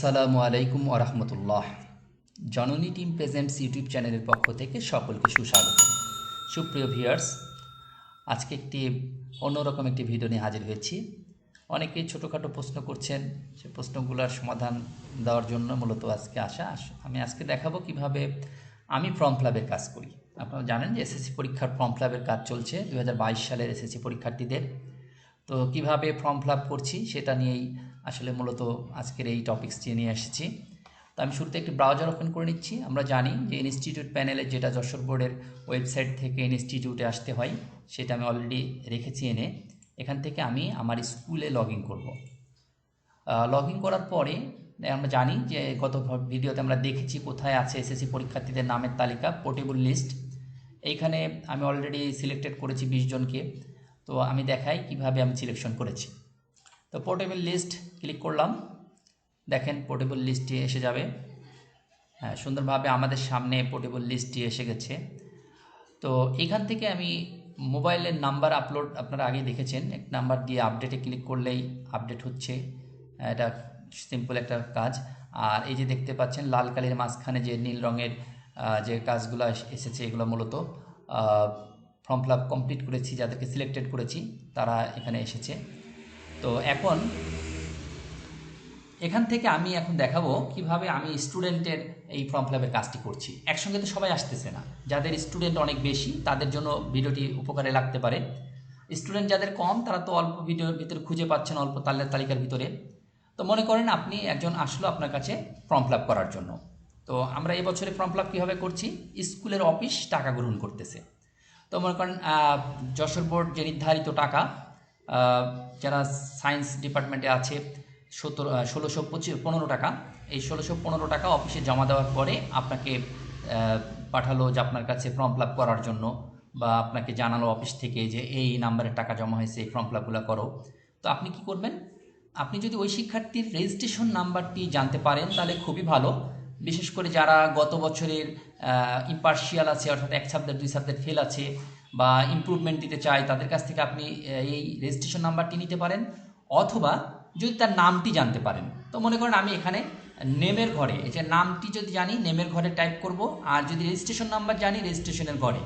আসসালামু আলাইকুম ওরহমতুল্লাহ। জননী টিম প্রেজেন্টস ইউটিউব চ্যানেলের পক্ষ থেকে সকলকে সুস্বাগত। সুপ্রিয় ভিউয়ার্স, আজকে একটি অন্যরকম একটি ভিডিও নিয়ে হাজির হয়েছি। অনেকেই ছোটোখাটো প্রশ্ন করছেন, সে প্রশ্নগুলোর সমাধান দেওয়ার জন্য মূলত আজকে আসা। আমি আজকে দেখাবো কীভাবে আমি ফর্ম ফ্লাবের কাজ করি। আপনারা জানেন যে এসএসসি পরীক্ষার ফর্ম ফ্লাবের কাজ চলছে। দু হাজার বাইশ সালের এসএসসি পরীক্ষার্থীদের তো কীভাবে ফর্ম ফিল করছি সেটা নিয়েই আসলে মূলত আজকের এই টপিক্সটি নিয়ে এসেছি। তো আমি শুরুতে একটি ব্রাউজার ওপেন করে নিচ্ছি। আমরা জানি যে ইনস্টিটিউট প্যানেলে যেটা যশোর বোর্ডের ওয়েবসাইট থেকে ইনস্টিটিউটে আসতে হয়, সেটা আমি অলরেডি রেখেছি এনে। এখান থেকে আমি আমার স্কুলে লগ ইন করব। লগ ইন করার পরে আমরা জানি যে গত ভিডিওতে আমরা দেখেছি কোথায় আছে এসএসসি পরীক্ষার্থীদের নামের তালিকা পোর্টেবল লিস্ট এইখানে আমি অলরেডি সিলেক্টেড করেছি বিশ জনকে। তো আমি দেখাই কীভাবে আমি সিলেকশন করেছি। তো পোর্টেবল লিস্ট ক্লিক করলাম। দেখেন পোর্টেবল লিস্টটি এসে যাবে। হ্যাঁ সুন্দরভাবে আমাদের সামনে পোর্টেবল লিস্টটি এসে গেছে। তো এখান থেকে আমি মোবাইলের নাম্বার আপলোড আপনারা আগে দেখেছেন, এক নাম্বার দিয়ে আপডেটে ক্লিক করলেই আপডেট হচ্ছে। এটা সিম্পল একটা কাজ। আর এই যে দেখতে পাচ্ছেন, লাল কালির মাঝখানে যে নীল রঙের যে কাজগুলো এসেছে, এগুলো মূলত ফর্ম ফিল কমপ্লিট করেছি, যাদেরকে সিলেক্টেড করেছি, তারা এখানে এসেছে। তো এখন এখান থেকে আমি এখন দেখাবো কীভাবে আমি স্টুডেন্টের এই ফর্ম ফিল কাজটি করছি। একসঙ্গে তো সবাই আসতেছে না। যাদের স্টুডেন্ট অনেক বেশি, তাদের জন্য ভিডিওটি উপকারে লাগতে পারে। স্টুডেন্ট যাদের কম, তারা তো অল্প ভিডিওর ভিতরে খুঁজে পাচ্ছেন অল্প তালের তালিকার ভিতরে। তো মনে করেন আপনি একজন আসলো আপনার কাছে ফর্ম ফিল করার জন্য। তো আমরা এবছরে বছরে ফর্ম ফিল কীভাবে করছি? স্কুলের অফিস টাকা গ্রহণ করতেছে। তো মনে করেন যশোর বোর্ড যে নির্ধারিত টাকা যারা সায়েন্স ডিপার্টমেন্টে আছে, সতেরো ষোলোশো পঁচিশ পনেরো টাকা। এই ষোলোশো পনেরো টাকা অফিসে জমা দেওয়ার পরে আপনাকে পাঠালো যে আপনার কাছে ফর্ম ফিল করার জন্য, বা আপনাকে জানালো অফিস থেকে যে এই নাম্বারে টাকা জমা হয়েছে, এই ফর্ম ফিল করো। তো আপনি কি করবেন? আপনি যদি ওই শিক্ষার্থীর রেজিস্ট্রেশন নাম্বারটি জানতে পারেন, তাহলে খুবই ভালো। বিশেষ করে যারা গত বছরের ইম্পার্শিয়াল আছে, অর্থাৎ এক সাবজেক্ট দুই সাবজেক্ট ফেল আছে, বা ইমপ্রুভমেন্ট দিতে চায়, তাদের কাছ থেকে আপনি এই রেজিস্ট্রেশন নাম্বারটি নিতে পারেন, অথবা যদি তার নামটি জানতে পারেন। তো মনে করেন আমি এখানে নেমের ঘরে, এই যে নামটি যদি জানি নেমের ঘরে টাইপ করব, আর যদি রেজিস্ট্রেশন নাম্বার জানি রেজিস্ট্রেশনের ঘরে।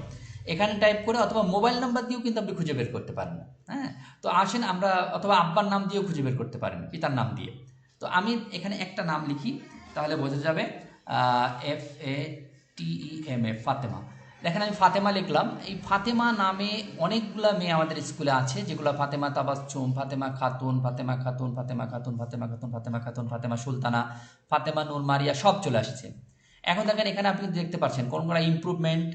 এখানে টাইপ করে অথবা মোবাইল নাম্বার দিয়েও কিন্তু আপনি খুঁজে বের করতে পারেন। হ্যাঁ? তো আসেন আমরা, অথবা আব্বার নাম দিয়েও খুঁজে বের করতে পারেন, পিতার নাম দিয়ে। তো আমি এখানে একটা নাম লিখি, তাহলে বোঝা যাবে F A T E M A Fatema দেখেন আমি ফাতেমা লিখলাম। এই ফাতেমা নামে অনেকগুলা মেয়ে আমাদের স্কুলে আছে, যেগুলো ফাতেমা তাবাসচুম ফাতেমা খাতুন ফাতেমা খাতুন ফাতেমা খাতুন ফাতেমা খাতুন ফাতেমা খাতুন ফাতেমা সুলতানা ফাতেমা নূর মারিয়া, সব চলে আসছে। এখন দেখেন এখানে আপনি দেখতে পাচ্ছেন কোনগুলো ইমপ্রুভমেন্ট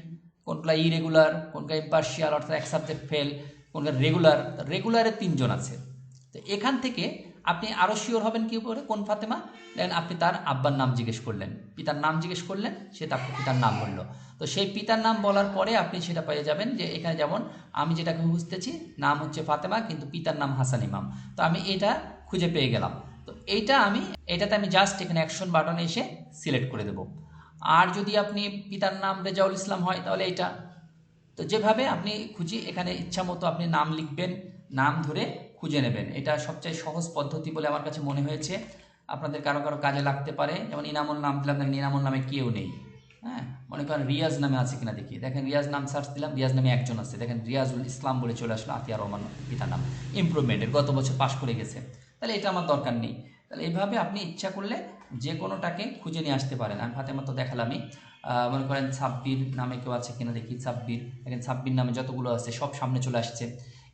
কোনগুলো ইরেগুলার কোনগুলো ইম্পার্শিয়াল অর্থাৎ এক সাবজেক্ট ফেল কোনগুলো রেগুলার রেগুলারে তিনজন আছে। তো এখান থেকে আপনি আরও শিওর হবেন কি করে? কোন ফাতেমা? দেখেন আপনি তার আব্বার নাম জিজ্ঞেস করলেন। পিতার নাম জিজ্ঞেস করলেন, সে তার পিতার নাম বলল। তো সেই পিতার নাম বলার পরে আপনি সেটা পেয়ে যাবেন যে এখানে যেমন আমি যেটাকে বুঝতেছি, নাম হচ্ছে ফাতেমা, কিন্তু পিতার নাম হাসান ইমাম। তো আমি এটা খুঁজে পেয়ে গেলাম। তো এইটা আমি, এটাতে আমি জাস্ট এখানে অ্যাকশন বাটনে এসে সিলেক্ট করে দেব। আর যদি আপনি পিতার নাম রেজাউল ইসলাম হয়, তাহলে এটা তো যেভাবে আপনি খুঁজি, এখানে ইচ্ছা মতো আপনি নাম লিখবেন, নাম ধরে খুঁজে নেবেন। এটা সবচেয়ে সহজ পদ্ধতি বলে আমার কাছে মনে হয়েছে। আপনাদের কারও কারও কাজে লাগতে পারে। যেমন ইনামুল নাম দিলাম, দেখেন ইনামুল নামে কেউ নেই। হ্যাঁ? মনে করেন রিয়াজ নামে আছে কিনা দেখি। দেখেন রিয়াজ নাম সার্চ দিলাম, রিয়াজ নামে একজন আছে। দেখেন রিয়াজুল ইসলাম বলে চলে আসলো আতিয়া রহমান, পিতার নাম। ইমপ্রুভমেন্টের গত বছর পাশ করে গেছে। তাহলে এটা আমার দরকার নেই। তাহলে এইভাবে আপনি ইচ্ছা করলে যে কোনোটাকে খুঁজে নিয়ে আসতে পারেন। আমি ফাতেমা তো দেখালামই। মনে করেন সাব্বির নামে কেউ আছে কিনা দেখি সাব্বির দেখেন সাব্বির নামে যতগুলো আছে সব সামনে চলে আসছে।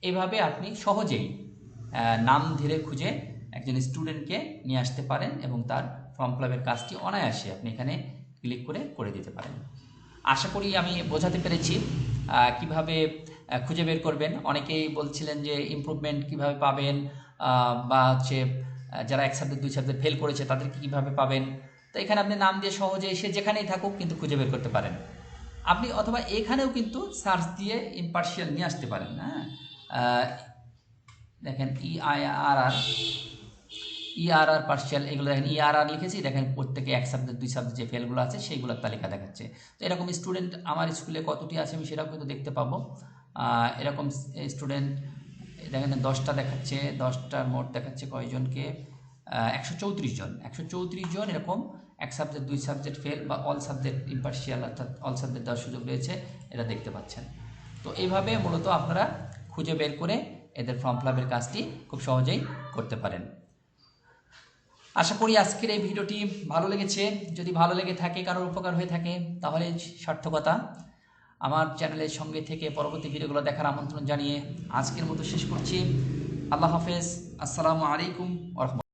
এভাবে আপনি সহজেই নাম ধীরে খুঁজে একজন স্টুডেন্টকে নিয়ে আসতে পারেন এবং তার ফর্ম ফিল কাজটি অনায়াসে আপনি এখানে ক্লিক করে করে দিতে পারেন। আশা করি আমি বোঝাতে পেরেছি কীভাবে খুঁজে বের করবেন। অনেকেই বলছিলেন যে ইমপ্রুভমেন্ট কীভাবে পাবেন বা হচ্ছে যারা এক সাবজেক্ট দুই সাবজেক্ট ফেল করেছে তাদেরকে কীভাবে পাবেন। তো এখানে আপনি নাম দিয়ে সহজে এসে যেখানেই থাকুক কিন্তু খুঁজে বের করতে পারেন। আপনি অথবা এখানেও কিন্তু সার্চ দিয়ে ইম্পার্শিয়াল নিয়ে আসতে পারেন হ্যাঁ? দেখেন E I R R ER R R partial এগুলো দেখেন ইআর আর আর লিখেছি, দেখেন প্রত্যেকে এক সাবজেক্ট দুই সাবজেক্ট যে ফেলগুলো আছে সেইগুলোর তালিকা দেখাচ্ছে। তো এরকম স্টুডেন্ট আমার স্কুলে কতটি আছে আমি সেটাও কিন্তু দেখতে পাবো। এরকম স্টুডেন্ট দেখেন দশটা দেখাচ্ছে দশটার মোট দেখাচ্ছে কয়জনকে? একশো চৌত্রিশ জন। একশো চৌত্রিশ জন এরকম এক সাবজেক্ট দুই সাবজেক্ট ফেল বা অল সাবজেক্ট ইম্পার্শিয়াল অর্থাৎ অল সাবজেক্ট দেওয়ার সুযোগ রয়েছে, এটা দেখতে পাচ্ছেন। তো এইভাবে মূলত আপনারা খুঁজে বের করে এদের ফর্ম ফিল কাজটি খুব সহজেই করতে পারেন। আশা করি আজকের এই ভিডিওটি ভালো লেগেছে। যদি ভালো লেগে থাকে, কারোর উপকার হয়ে থাকে, তাহলে সার্থকতা আমার চ্যানেলের সঙ্গে থেকে পরবর্তী ভিডিওগুলো দেখার আমন্ত্রণ জানিয়ে আজকের মতো শেষ করছি। আল্লাহ হাফেজ। আসসালামু আলাইকুম ওরহমতুল্লাহ